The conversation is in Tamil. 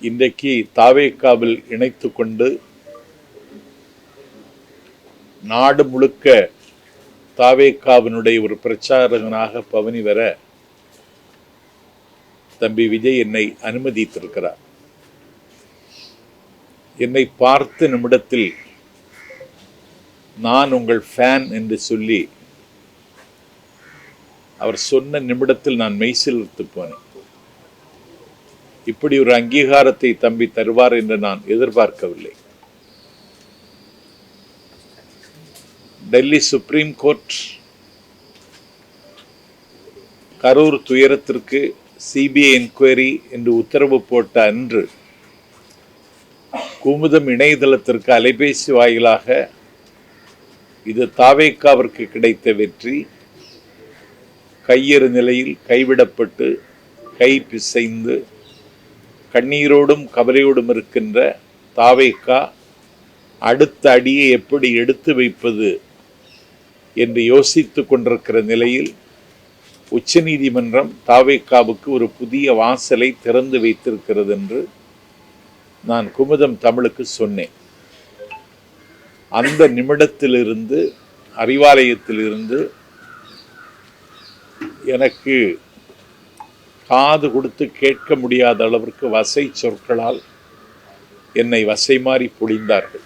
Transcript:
இன்றைக்கு தாவேக்காவில் இணைத்து கொண்டு நாடு முழுக்க தாவேக்காவினுடைய ஒரு பிரச்சாரகனாக பவனி வர தம்பி விஜய் என்னை அனுமதித்திருக்கிறார். என்னை பார்த்த நிமிடத்தில் நான் உங்கள் ஃபேன் என்று சொல்லி அவர் சொன்ன நிமிடத்தில் நான் மெய்சிலிர்த்து போனேன். இப்படி ஒரு அங்கீகாரத்தை தம்பி தருவார் என்று நான் எதிர்பார்க்கவில்லை. டெல்லி சுப்ரீம் கோர்ட் கரூர் துயரத்திற்கு சிபிஐ என்கொயரி என்று உத்தரவு போட்ட அன்று குமுதம் இணையதளத்திற்கு அலைபேசி வாயிலாக இது தாவேக்காவிற்கு கிடைத்த வெற்றி. கையெறு நிலையில் கைவிடப்பட்டு கை பிசைந்து கண்ணீரோடும் கவலையோடும் இருக்கின்ற தாவைக்கா அடுத்த அடியை எப்படி எடுத்து வைப்பது என்று யோசித்து கொண்டிருக்கிற நிலையில் உச்சநீதிமன்றம் தாவைக்காவுக்கு ஒரு புதிய வாசலை திறந்து வைத்திருக்கிறது என்று நான் குமுதம் தமிழுக்கு சொன்னேன். அந்த நிமிடத்திலிருந்து அறிவாலயத்திலிருந்து எனக்கு காது கொடுத்து கேட்க முடியாத அளவிற்கு வசை சொற்களால் என்னை வசை மாறி பொழிந்தார்கள்.